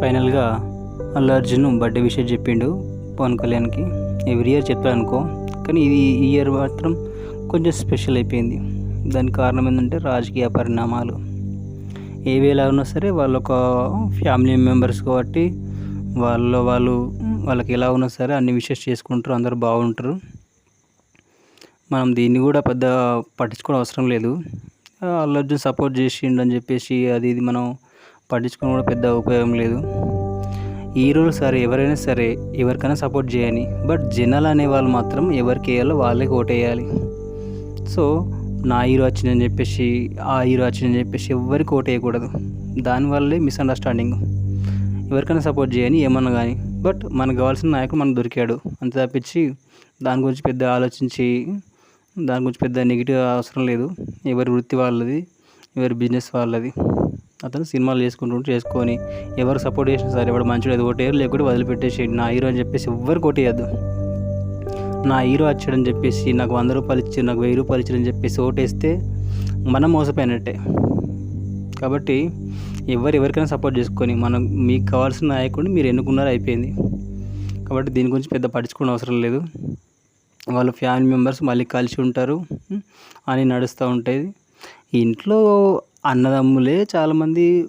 ఫైనల్గా అల్లు అర్జున్ బర్త్డే విషయం చెప్పిండు పవన్ కళ్యాణ్కి. ఎవ్రీ ఇయర్ చెప్తాడు అనుకో. కానీ ఇది ఈ ఇయర్ మాత్రం కొంచెం స్పెషల్ అయిపోయింది. దానికి కారణం ఏంటంటే రాజకీయ పరిణామాలు. ఏవి ఎలా ఉన్నా సరే వాళ్ళ ఒక ఫ్యామిలీ మెంబర్స్ కాబట్టి వాళ్ళ వాళ్ళు వాళ్ళకి ఎలా ఉన్నా సరే అన్ని విషయాలు చేసుకుంటారు అందరూ బాగుంటారు. మనం దీన్ని కూడా పెద్ద పట్టించుకోవడం అవసరం లేదు. అల్లు అర్జున్ సపోర్ట్ చేసిండు అని చెప్పేసి అది ఇది మనం పట్టించుకోవడం కూడా పెద్ద ఉపయోగం లేదు. హీరోలు సరే ఎవరైనా సరే ఎవరికైనా సపోర్ట్ చేయని బట్ జనాలు అనేవాళ్ళు మాత్రం ఎవరికి వేయాలో వాళ్ళే ఓటేయాలి సో నా హీరో వచ్చిందని చెప్పేసి ఆ హీరో వచ్చిందని చెప్పేసి ఎవరికి ఓటు వేయకూడదు. దానివల్లే మిస్అండర్స్టాండింగ్ ఎవరికైనా సపోర్ట్ చేయని ఏమన్నా కానీ. బట్ మనకు కావాల్సిన నాయకుడు మనకు దొరికాడు. అంతే తప్పించి దాని గురించి పెద్ద ఆలోచించి దాని గురించి పెద్ద నెగిటివ్ అవసరం లేదు. ఎవరి వృత్తి వాళ్ళది ఎవరి బిజినెస్ వాళ్ళది. అతను సినిమాలు చేసుకుంటూ చేసుకొని ఎవరు సపోర్ట్ చేసినా సరే ఎవడు మంచిగా అది ఓటేయరు లేకుంటే వదిలిపెట్టేసి నా హీరో అని చెప్పేసి ఎవ్వరికి కొట్టేయద్దు. నా హీరో వచ్చాడని చెప్పేసి నాకు వంద రూపాయలు ఇచ్చి నాకు వెయ్యి రూపాయలు ఇచ్చాడని చెప్పేసి ఓటేస్తే మనం మోసపోయినట్టే. కాబట్టి ఎవరు ఎవరికైనా సపోర్ట్ చేసుకొని మనం మీకు కావాల్సిన నాయకుడిని మీరు ఎన్నుకున్నారు అయిపోయింది. కాబట్టి దీని గురించి పెద్ద పట్టించుకోవడం అవసరం లేదు. వాళ్ళ ఫ్యామిలీ మెంబర్స్ మళ్ళీ కలిసి ఉంటారు అని నడుస్తూ ఉంటుంది. ఇంట్లో అన్నదమ్ములే చాలామంది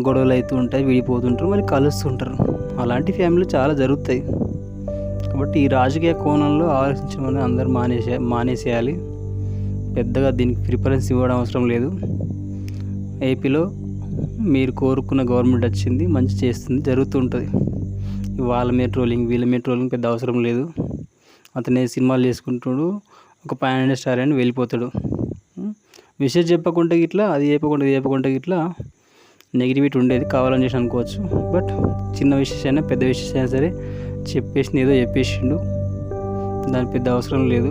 గొడవలు అవుతూ ఉంటాయి విడిపోతుంటారు మళ్ళీ కలుస్తుంటారు. అలాంటి ఫ్యామిలీ చాలా జరుగుతాయి. కాబట్టి ఈ రాజకీయ కోణంలో ఆలోచించమని అందరూ మానేసే మానేసేయాలి. పెద్దగా దీనికి ప్రిఫరెన్స్ ఇవ్వడం అవసరం లేదు. ఏపీలో మీరు కోరుకున్న గవర్నమెంట్ వచ్చింది మంచి చేస్తుంది జరుగుతుంటుంది. వాళ్ళ మీద ట్రోలింగ్ వీళ్ళ మీద ట్రోలింగ్ పెద్ద అవసరం లేదు. అతనే సినిమాలు చేసుకుంటాడు ఒక పాన్ స్టార్ అని వెళ్ళిపోతాడు. మెసేజ్ విషయం చెప్పకుండా ఇట్లా అది చెప్పకుండా ఇది చెప్పకుండా ఇట్లా నెగిటివిటీ ఉండేది కావాలని చేసి అనుకోవచ్చు. బట్ చిన్న విషయమైనా పెద్ద విషయమైనా సరే చెప్పేసి ఏదో చెప్పేసిండు. దాని పెద్ద అవసరం లేదు.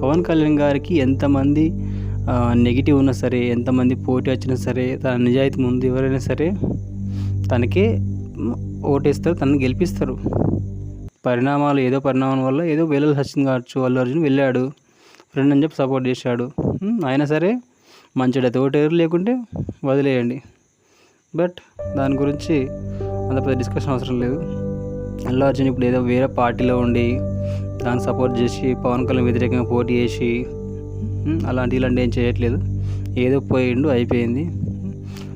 పవన్ కళ్యాణ్ గారికి ఎంతమంది నెగిటివ్ ఉన్నా సరే ఎంతమంది పోటీ వచ్చినా సరే తన నిజాయితీ ముందు ఎవరైనా సరే తనకే ఓటేస్తారు తనని గెలిపిస్తారు. పరిణామాలు ఏదో పరిణామం వల్ల ఏదో వెళ్ళాల్సి వచ్చింది కావచ్చు అల్లు అర్జున్ వెళ్ళాడు. ఫ్రెండ్ అని చెప్పి సపోర్ట్ చేశాడు. అయినా సరే మంచిడైతే ఓటేరు లేకుంటే వదిలేయండి. బట్ దాని గురించి అంత పెద్ద డిస్కషన్ అవసరం లేదు. అల్లు అర్జున్ ఇప్పుడు ఏదో వేరే పార్టీలో ఉండి దాన్ని సపోర్ట్ చేసి పవన్ కళ్యాణ్ వ్యతిరేకంగా పోటీ చేసి అలాంటి ఇలాంటి ఏం చేయట్లేదు. ఏదో పోయిండు అయిపోయింది.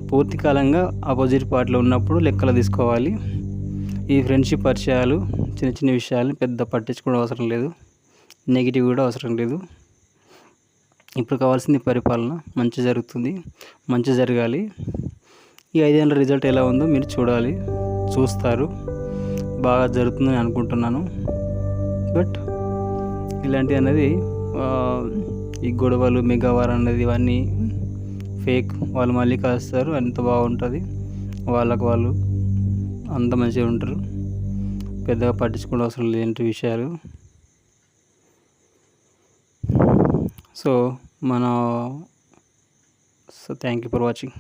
పూర్తి కాలంగా ఆపోజిట్ పార్టీలో ఉన్నప్పుడు లెక్కలు తీసుకోవాలి. ఈ ఫ్రెండ్షిప్ పరిచయాలు చిన్న చిన్న విషయాలను పెద్ద పట్టించుకోవడం అవసరం లేదు. నెగిటివ్ కూడా అవసరం లేదు. ఇప్పుడు కావాల్సింది పరిపాలన. మంచి జరుగుతుంది. మంచి జరగాలి. ఈ ఐదేళ్ళ రిజల్ట్ ఎలా ఉందో మీరు చూడాలి. చూస్తారు. బాగా జరుగుతుందని అనుకుంటున్నాను. బట్ ఇలాంటివి అనేది ఈ గొడవలు మెగావార్ అనేది ఇవన్నీ ఫేక్. వాళ్ళు మళ్ళీ కలుస్తారు. అంత బాగుంటుంది. వాళ్ళకు వాళ్ళు అంత మంచిగా ఉంటారు. పెద్దగా పట్టించుకోవడం అవసరం లేని విషయాలు. సో మన so thank you for watching